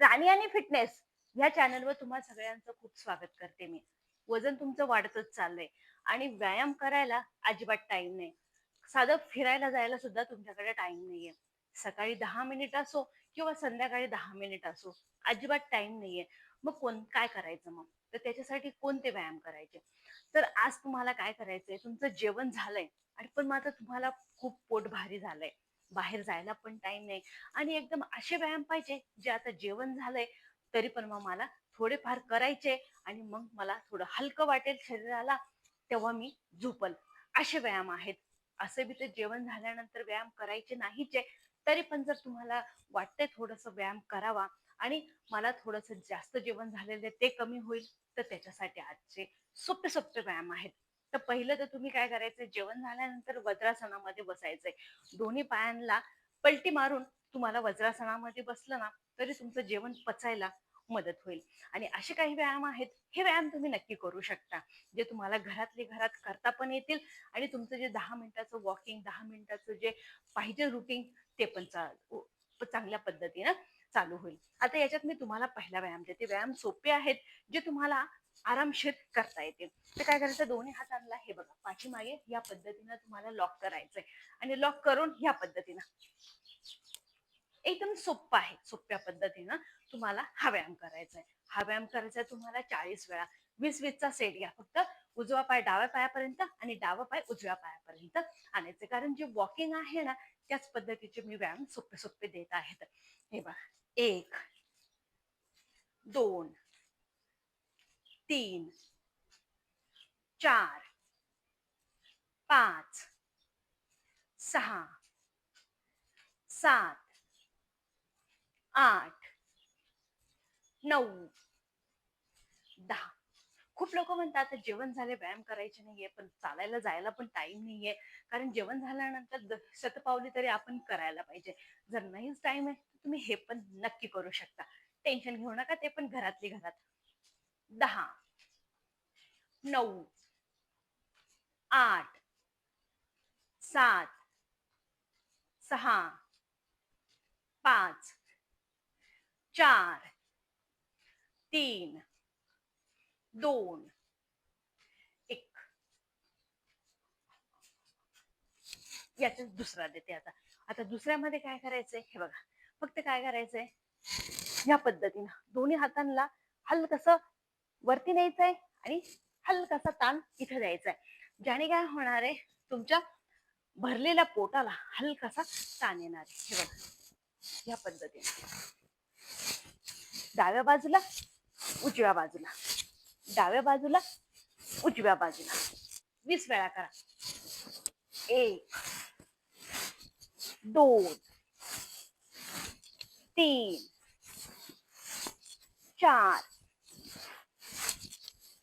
प्राणी आणि फिटनेस या चॅनलवर तुम्हा सगळ्यांचं खूप स्वागत करते मी. वजन तुमचं वाढतच चाललंय आणि व्यायाम करायला अजिबात टाइम नाही. साधं फिरायला जायला सुद्धा तुमच्याकडे टाइम नाहीये. सकाळी दहा मिनिट असो किंवा संध्याकाळी दहा मिनिट असो अजिबात टाइम नाहीये. मग कोण काय करायचं मग? तर त्याच्यासाठी कोणते व्यायाम करायचे? तर आज तुम्हाला काय करायचंय? तुमचं जेवण झालंय आणि पण मात्र तुम्हाला खूप पोट भारी झालंय. बाहेर जायला पण टाइम नाही. आणि एकदम असे व्यायाम पाहिजे जे आता जेवण झालंय तरी पण मग मला थोडेफार करायचे आणि मग मला थोडं हलकं वाटेल शरीराला तेव्हा मी झोपल. असे व्यायाम आहेत. असे बी ते जेवण झाल्यानंतर व्यायाम करायचे नाहीचे तरी पण जर तुम्हाला वाटतंय थोडस व्यायाम करावा आणि मला थोडस जास्त जेवण झालेलं ते कमी होईल तर त्याच्यासाठी आजचे सोपे सोपे व्यायाम आहेत. तर पहिलं तर तुम्ही काय करायचं? जेवण झाल्यानंतर वज्रासनामध्ये बसायचंय. दोन्ही पायांना पलटी मारून तुम्हाला वज्रासनामध्ये बसलं ना तरी तुमचं जेवण पचायला मदत होईल. आणि असे काही व्यायाम आहेत हे व्यायाम तुम्ही नक्की करू शकता. जे तुम्हाला घरातले घरात करता पण येतील आणि तुमचं जे दहा मिनिटाचं वॉकिंग दहा मिनिटाचं जे पाहिजे रुटीन ते पण चा- चांगल्या पद्धतीनं चालू होईल. आता याच्यात मी तुम्हाला पहिला व्यायाम देते. व्यायाम सोपे आहेत जे तुम्हाला आरामशीर करता येतील. तर काय करायचं? दोन्ही हातांना हे बघा पाठीमागे या पद्धतीनं तुम्हाला लॉक करायचंय. आणि लॉक करून या पद्धतीनं. एकदम सोप्पा आहे सोप्या पद्धतीनं तुम्हाला हा व्यायाम करायचा आहे हा व्यायाम करायचा तुम्हाला चाळीस वेळा. वीस वीसचा सेट घ्या फक्त. उजवा पाय डाव्या पायापर्यंत आणि डावा पाय उजव्या पायापर्यंत आणायचे कारण जे वॉकिंग आहे ना त्याच पद्धतीचे मी व्यायाम सोपे सोपे देत आहेत. हे बघा. एक दोन तीन चार पाच सहा सात आठ नऊ दहा. खूप लोक म्हणतात जेवण झाले व्यायाम करायचे नाहीये पण चालायला जायला पण टाइम नाहीये. कारण जेवण झाल्यानंतर शतपावली तरी आपण करायला पाहिजे. जर नाहीच टाइम आहे तर तुम्ही हे पण नक्की करू शकता. टेन्शन घेऊ नका ते पण घरातली घरात. दहा नऊ आठ सात सहा पाच चार तीन दोन एक. याचा दुसरा देते आता. आता दुसऱ्यामध्ये काय करायचंय? हे बघा. फक्त काय करायचंय? या पद्धतीनं. दोन्ही हातांना हलकस वरती न्यायचंय आणि हलकासा ताण इथं द्यायचा आहे ज्याने काय होणार आहे तुमच्या भरलेल्या पोटाला हलकासा ताण येणार आहे. हे बघा या पद्धतीने. डाव्या बाजूला उजव्या बाजूला. डाव्या बाजूला उजव्या बाजूला. वीस वेळा करा. एक दोन तीन चार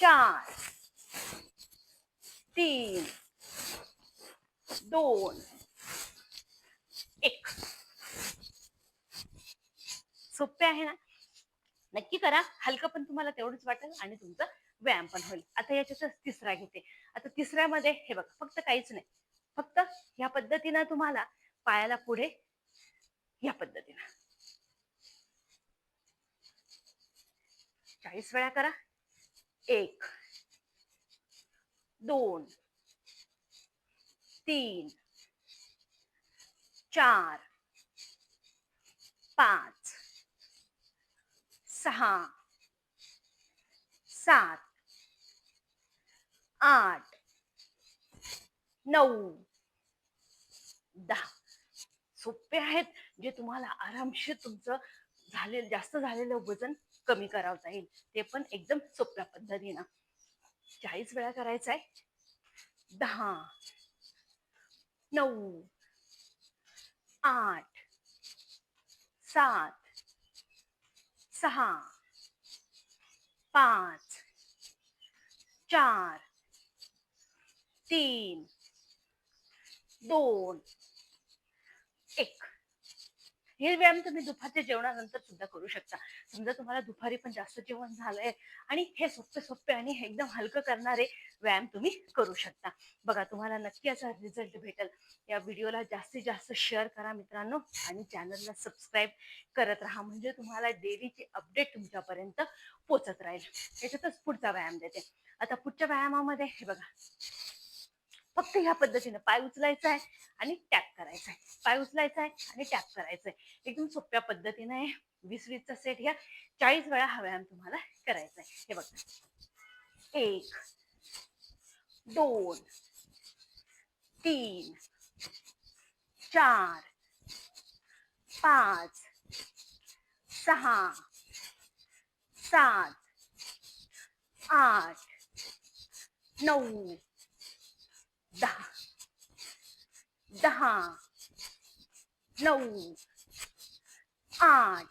चार तीन दोन एक. सोपे आहे ना? नक्की करा. हलकं पण तुम्हाला तेवढंच वाटेल आणि तुमचा व्यायाम पण होईल. आता याच्यातच तिसरा घेते. आता तिसऱ्यामध्ये हे बघा फक्त काहीच नाही. फक्त या पद्धतीनं तुम्हाला पायाला पुढे या पद्धतीनं. चाळीस वेळा करा. एक दोन तीन चार पाच सहा सात आठ नऊ दहा. सोपे आहेत जे तुम्हाला आरामशीर तुमचं झालेलं जास्त झालेलं वजन कमी करावता येईल ते पण एकदम सोप्या पद्धतीनं. चाळीस वेळा करायचं आहे दहा नऊ आठ सात सहा पाच चार तीन दोन एक. हे व्यायाम तुम्ही दुपारच्या जेवणानंतर सुद्धा करू शकता. समजा तुम्हाला दुपारी पण जास्त जेवण झालंय आणि हे सोपे सोपे आणि एकदम हलकं करणारे व्यायाम तुम्ही करू शकता. बघा तुम्हाला नक्की याचा रिझल्ट भेटेल. या व्हिडिओला जास्तीत जास्त शेअर करा मित्रांनो आणि चॅनलला सबस्क्राईब करत राहा. म्हणजे तुम्हाला डेलीची अपडेट तुमच्यापर्यंत पोचत राहील. याच्यातच पुढचा व्यायाम देते. आता पुढच्या व्यायामामध्ये हे बघा. फक्त ह्या पद्धतीनं पाय उचलायचा आहे आणि टॅप करायचा आहे पाय उचलायचा आहे आणि टॅप करायचा आहे एकदम सोप्या पद्धतीनं आहे वीस वीसचा सेट घ्या चाळीस वेळा हा व्यायाम तुम्हाला करायचा आहे हे बघा. एक दोन तीन चार पाच सहा सात आठ नऊ दहा. दहा. नऊ. आठ.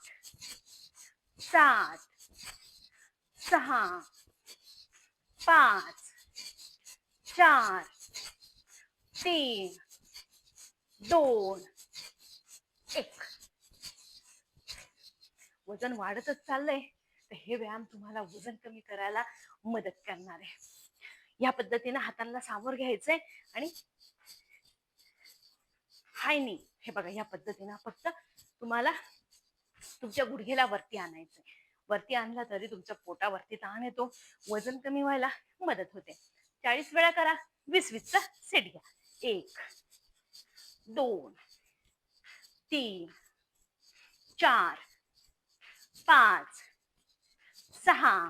सात. सहा. पाच. चार. तीन. दोन. एक. वजन वाढतच चाललंय. तर हे व्यायाम तुम्हाला वजन कमी करायला मदत करणार आहे. या पद्धतीने हातांना सामोर घ्यायचंय आणि हाय नी. हे बघा या पद्धतीनं फक्त तुम्हाला तुमच्या गुडघेला वरती आणायचंय. वरती आणला तरी तुमच्या पोटावरती ताण येतो वजन कमी व्हायला मदत होते. चाळीस वेळा करा वीस वीसचा सेट घ्या. एक दोन तीन चार पाच सहा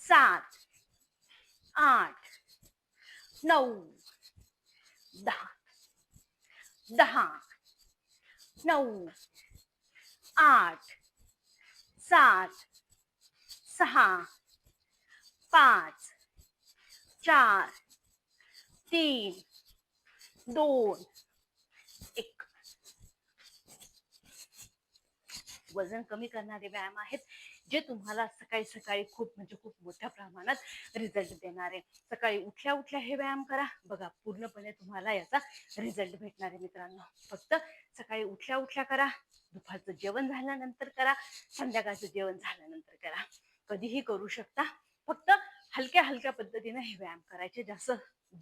सात आठ नऊ दहा दहा नऊ आठ सात सहा पाच चार तीन दोन एक. वजन कमी करणारे व्यायाम आहेत. जे तुम्हाला सकाळी सकाळी खूप म्हणजे खूप मोठ्या प्रमाणात रिझल्ट देणार आहे. सकाळी उठल्या उठल्या हे व्यायाम करा. बघा पूर्णपणे तुम्हाला याचा रिझल्ट भेटणार आहे मित्रांनो. फक्त सकाळी उठल्या उठल्या करा. दुपारचं जेवण झाल्यानंतर करा. संध्याकाळचं जेवण झाल्यानंतर करा. कधीही करू शकता. फक्त हलक्या हलक्या पद्धतीने हे व्यायाम करायचे. जास्त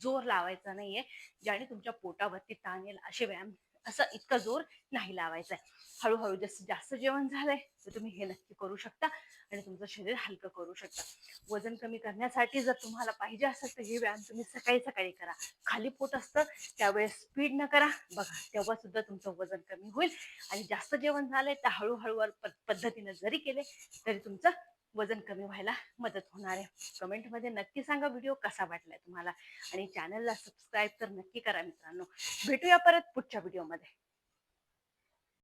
जोर लावायचा नाहीये. ज्याने तुमच्या पोटावरती ताण येईल असे व्यायाम असं इतका जोर नाही लावायचा आहे हळूहळू जास्त जास्त जेवण झालंय तर तुम्ही हे नक्की करू शकता आणि तुमचं शरीर हलकं करू शकता. वजन कमी करण्यासाठी जर तुम्हाला पाहिजे असेल तर हे व्यायाम तुम्ही सकाळी सकाळी करा. खाली पोट असतं त्यावेळेस स्पीड न करा. बघा तेव्हा सुद्धा तुमचं वजन कमी होईल आणि जास्त जेवण झालंय तर हळूहळू पद्धतीनं जरी केले तरी तुमचं वजन कमी व्हायला मदत होणार आहे. कमेंटमध्ये नक्की सांगा व्हिडिओ कसा वाटलाय तुम्हाला? आणि चॅनलला सबस्क्राईब तर नक्की करा मित्रांनो. भेटूया परत पुढच्या व्हिडिओमध्ये